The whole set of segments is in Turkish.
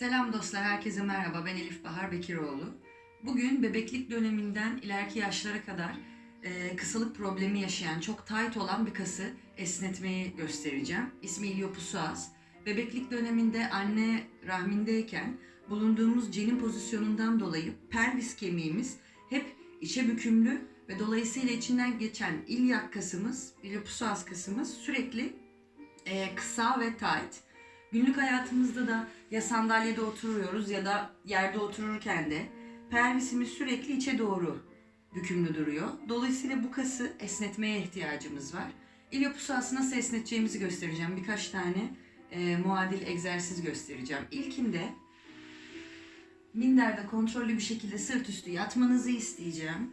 Selam dostlar, herkese merhaba. Ben Elif Bahar Bekiroğlu. Bugün bebeklik döneminden ileriki yaşlara kadar e, kısalık problemi yaşayan, çok tight olan bir kası esnetmeyi göstereceğim. İsmi iliopsoas. Bebeklik döneminde anne rahmindeyken bulunduğumuz cenin pozisyonundan dolayı pelvis kemiğimiz hep içe bükümlü ve dolayısıyla içinden geçen ilyak kasımız, iliopsoas kasımız sürekli e, kısa ve tight. Günlük hayatımızda da ya sandalyede oturuyoruz ya da yerde otururken de pelvisimiz sürekli içe doğru bükümlü duruyor. Dolayısıyla bu kası esnetmeye ihtiyacımız var. İlyopusası nasıl esneteceğimizi göstereceğim. Birkaç tane e, muadil egzersiz göstereceğim. İlkinde minderde kontrollü bir şekilde sırt üstü yatmanızı isteyeceğim.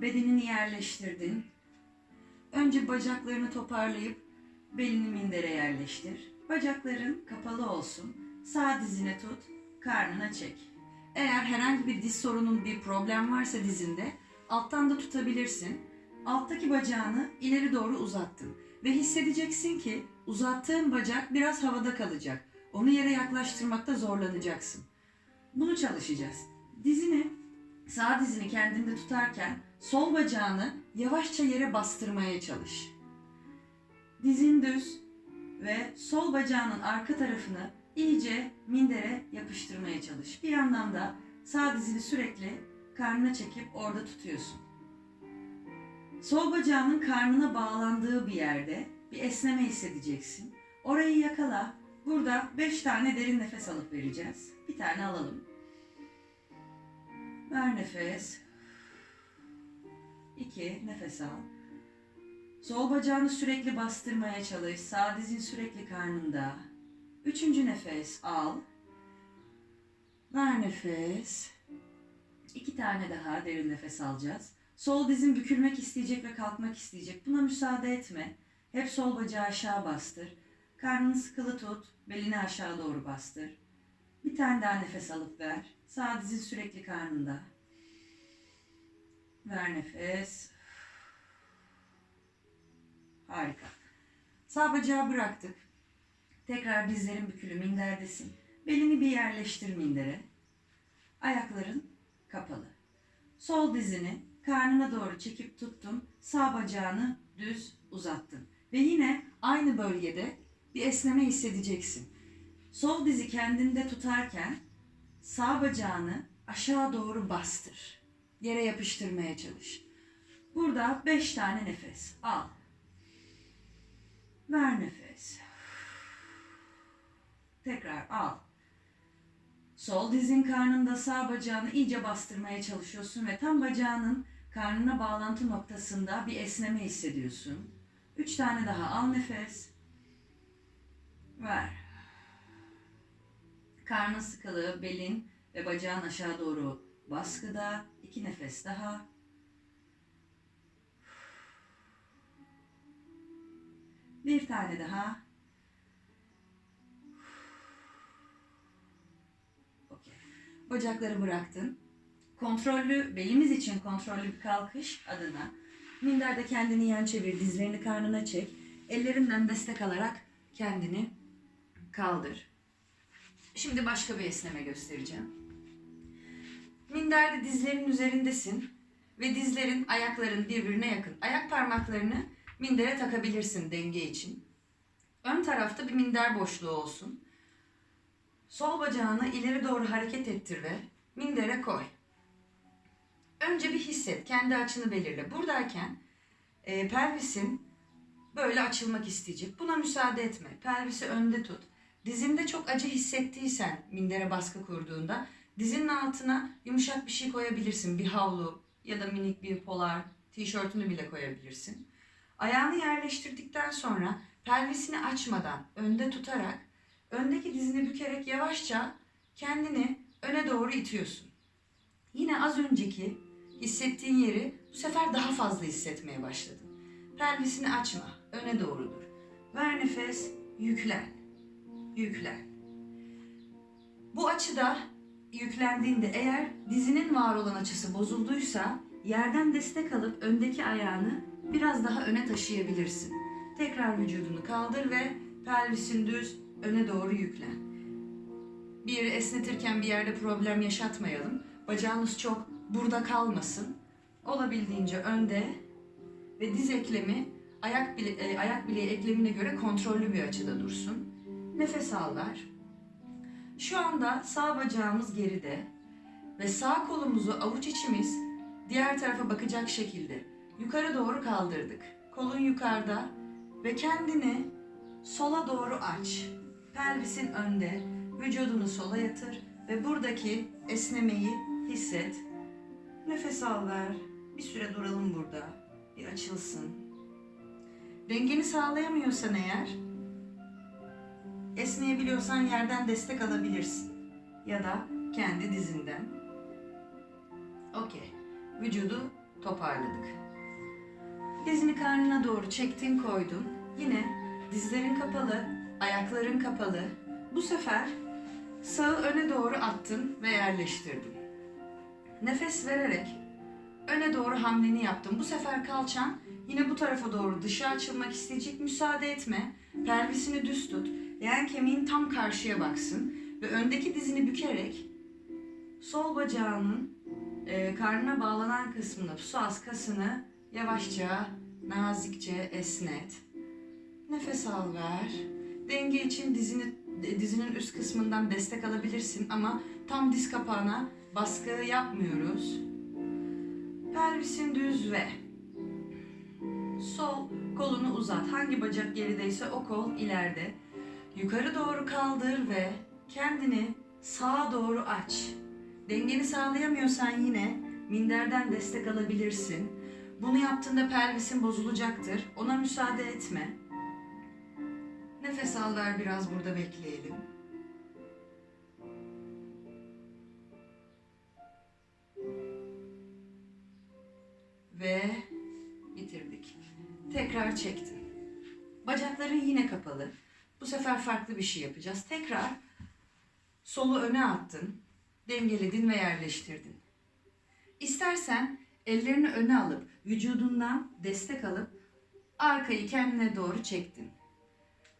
Bedenini yerleştirdin. Önce bacaklarını toparlayıp belini mindere yerleştir. Bacakların kapalı olsun. Sağ dizine tut, karnına çek. Eğer herhangi bir diz sorunun bir problem varsa dizinde alttan da tutabilirsin. Alttaki bacağını ileri doğru uzattın ve hissedeceksin ki uzattığın bacak biraz havada kalacak. Onu yere yaklaştırmakta zorlanacaksın. Bunu çalışacağız. Dizini, sağ dizini kendinde tutarken sol bacağını yavaşça yere bastırmaya çalış. Dizin düz ve sol bacağının arka tarafını iyice mindere yapıştırmaya çalış. Bir yandan da sağ dizini sürekli karnına çekip orada tutuyorsun. Sol bacağının karnına bağlandığı bir yerde bir esneme hissedeceksin. Orayı yakala. Burada 5 tane derin nefes alıp vereceğiz. Bir tane alalım. Ver nefes. 2 nefes al. Sol bacağını sürekli bastırmaya çalış. Sağ dizin sürekli karnında. Üçüncü nefes al. Ver nefes. İki tane daha derin nefes alacağız. Sol dizin bükülmek isteyecek ve kalkmak isteyecek. Buna müsaade etme. Hep sol bacağı aşağı bastır. Karnını sıkılı tut. Belini aşağı doğru bastır. Bir tane daha nefes alıp ver. Sağ dizin sürekli karnında. Ver nefes. Harika. Sağ bacağı bıraktık. Tekrar dizlerin bükülü minderdesin. Belini bir yerleştir mindere. Ayakların kapalı. Sol dizini karnına doğru çekip tuttun. Sağ bacağını düz uzattın. Ve yine aynı bölgede bir esneme hissedeceksin. Sol dizi kendinde tutarken sağ bacağını aşağı doğru bastır. Yere yapıştırmaya çalış. Burada 5 tane nefes. Al. Ver nefes. Tekrar al. Sol dizin karnında sağ bacağını iyice bastırmaya çalışıyorsun ve tam bacağının karnına bağlantı noktasında bir esneme hissediyorsun. Üç tane daha al nefes. Ver. Karnın sıkılı, belin ve bacağın aşağı doğru baskıda. İki nefes daha. Bir tane daha. Okey. Bacakları bıraktın. Kontrollü, belimiz için kontrollü bir kalkış adına minderde kendini yan çevir, dizlerini karnına çek. Ellerinden destek alarak kendini kaldır. Şimdi başka bir esneme göstereceğim. Minderde dizlerin üzerindesin ve dizlerin, ayakların birbirine yakın. Ayak parmaklarını mindere takabilirsin denge için. Ön tarafta bir minder boşluğu olsun. Sol bacağını ileri doğru hareket ettir ve mindere koy. Önce bir hisset, kendi açını belirle. Buradayken e, pelvisin böyle açılmak isteyecek. Buna müsaade etme. Pelvisi önde tut. Dizinde çok acı hissettiysen mindere baskı kurduğunda dizinin altına yumuşak bir şey koyabilirsin. Bir havlu ya da minik bir polar tişörtünü bile koyabilirsin. Ayağını yerleştirdikten sonra pelvisini açmadan önde tutarak öndeki dizini bükerek yavaşça kendini öne doğru itiyorsun. Yine az önceki hissettiğin yeri bu sefer daha fazla hissetmeye başladın. Pelvisini açma, öne doğru dur. Ver nefes, yüklen. Yüklen. Bu açıda yüklendiğinde eğer dizinin var olan açısı bozulduysa yerden destek alıp öndeki ayağını biraz daha öne taşıyabilirsin. Tekrar vücudunu kaldır ve pelvisin düz öne doğru yüklen. Bir esnetirken bir yerde problem yaşatmayalım. Bacağınız çok burada kalmasın. Olabildiğince önde ve diz eklemi ayak bile, e, ayak bileği eklemine göre kontrollü bir açıda dursun. Nefes al. Şu anda sağ bacağımız geride ve sağ kolumuzu avuç içimiz diğer tarafa bakacak şekilde yukarı doğru kaldırdık. Kolun yukarıda ve kendini sola doğru aç. Pelvisin önde, vücudunu sola yatır ve buradaki esnemeyi hisset. Nefes al ver. Bir süre duralım burada. Bir açılsın. Dengeni sağlayamıyorsan eğer esneyebiliyorsan yerden destek alabilirsin. Ya da kendi dizinden. Okey. Vücudu toparladık. Dizini karnına doğru çektin koydun. Yine dizlerin kapalı, ayakların kapalı. Bu sefer sağı öne doğru attın ve yerleştirdin. Nefes vererek öne doğru hamleni yaptın. Bu sefer kalçan yine bu tarafa doğru dışa açılmak isteyecek. Müsaade etme. Pelvisini düz tut. Leğen kemiğin tam karşıya baksın. Ve öndeki dizini bükerek sol bacağının e, karnına bağlanan kısmını, psoas kasını yavaşça, nazikçe esnet. Nefes al ver. Denge için dizini, dizinin üst kısmından destek alabilirsin ama tam diz kapağına baskı yapmıyoruz. Pelvisin düz ve sol kolunu uzat. Hangi bacak gerideyse o kol ileride. Yukarı doğru kaldır ve kendini sağa doğru aç. Dengeni sağlayamıyorsan yine minderden destek alabilirsin. Bunu yaptığında pelvisin bozulacaktır. Ona müsaade etme. Nefes al ver biraz burada bekleyelim. Ve bitirdik. Tekrar çektin. Bacakların yine kapalı. Bu sefer farklı bir şey yapacağız. Tekrar solu öne attın. Dengeledin ve yerleştirdin. İstersen ellerini öne alıp vücudundan destek alıp arkayı kendine doğru çektin.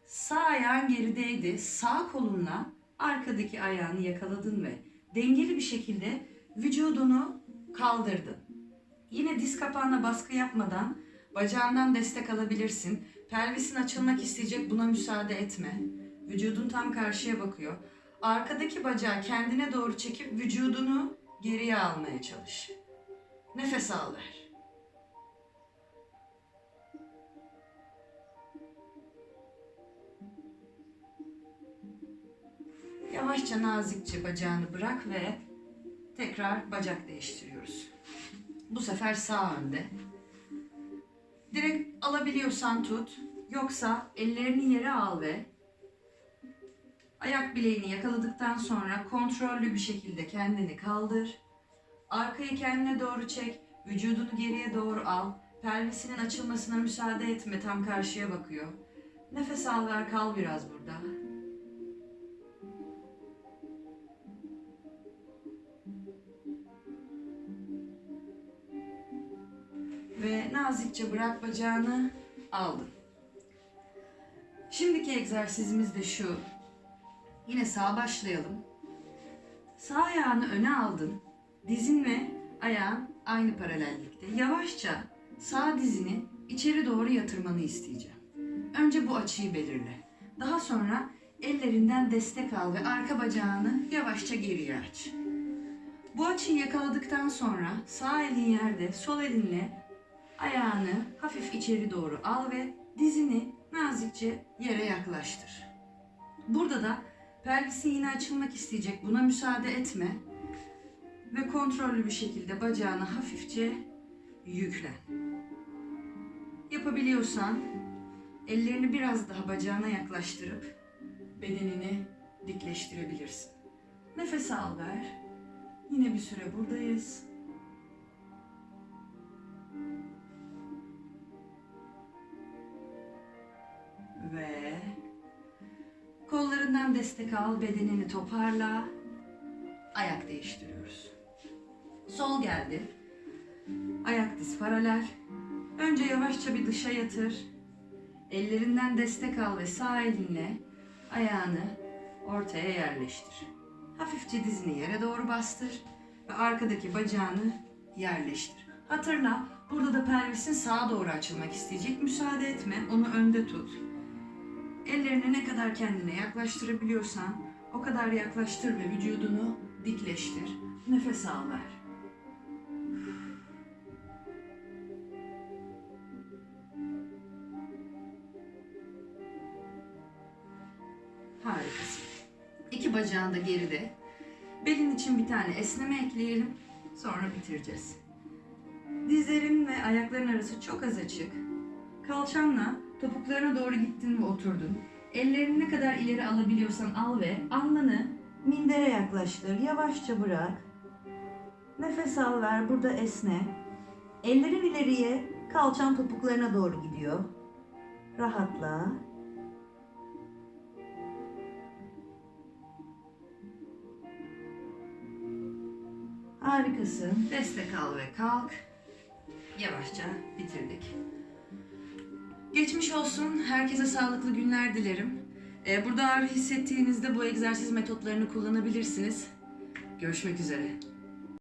Sağ ayağın gerideydi. Sağ kolunla arkadaki ayağını yakaladın ve dengeli bir şekilde vücudunu kaldırdın. Yine diz kapağına baskı yapmadan bacağından destek alabilirsin. Pelvisin açılmak isteyecek buna müsaade etme. Vücudun tam karşıya bakıyor. Arkadaki bacağı kendine doğru çekip vücudunu geriye almaya çalış. Nefes al ver. Yavaşça nazikçe bacağını bırak ve tekrar bacak değiştiriyoruz. Bu sefer sağ önde. Direkt alabiliyorsan tut. Yoksa ellerini yere al ve ayak bileğini yakaladıktan sonra kontrollü bir şekilde kendini kaldır. Arkayı kendine doğru çek. Vücudunu geriye doğru al. Pelvisinin açılmasına müsaade etme. Tam karşıya bakıyor. Nefes al ver kal biraz burada. Ve nazikçe bırak bacağını aldın. Şimdiki egzersizimiz de şu. Yine sağ başlayalım. Sağ ayağını öne aldın. Dizin ve ayağın aynı paralellikte. Yavaşça sağ dizini içeri doğru yatırmanı isteyeceğim. Önce bu açıyı belirle. Daha sonra ellerinden destek al ve arka bacağını yavaşça geriye aç. Bu açıyı yakaladıktan sonra sağ elin yerde, sol elinle ayağını hafif içeri doğru al ve dizini nazikçe yere yaklaştır. Burada da pelvisi yine açılmak isteyecek. Buna müsaade etme. Ve kontrollü bir şekilde bacağını hafifçe yüklen. Yapabiliyorsan ellerini biraz daha bacağına yaklaştırıp bedenini dikleştirebilirsin. Nefes al ver. Yine bir süre buradayız. Ve kollarından destek al, bedenini toparla. Ayak değiştiriyoruz. Sol geldi. Ayak diz paralel. Önce yavaşça bir dışa yatır. Ellerinden destek al ve sağ elinle ayağını ortaya yerleştir. Hafifçe dizini yere doğru bastır ve arkadaki bacağını yerleştir. Hatırla, burada da pelvisin sağa doğru açılmak isteyecek. Müsaade etme, onu önde tut. Ellerini ne kadar kendine yaklaştırabiliyorsan o kadar yaklaştır ve vücudunu dikleştir. Nefes al ver. Bacağın da geride. Belin için bir tane esneme ekleyelim. Sonra bitireceğiz. Dizlerin ve ayakların arası çok az açık. Kalçanla topuklarına doğru gittin ve oturdun. Ellerini ne kadar ileri alabiliyorsan al ve alnını mindere yaklaştır. Yavaşça bırak. Nefes al ver. Burada esne. Ellerin ileriye, kalçan topuklarına doğru gidiyor. Rahatla. Harikasın. Destek al ve kalk. Yavaşça bitirdik. Geçmiş olsun. Herkese sağlıklı günler dilerim. Ee, burada ağrı hissettiğinizde bu egzersiz metotlarını kullanabilirsiniz. Görüşmek üzere.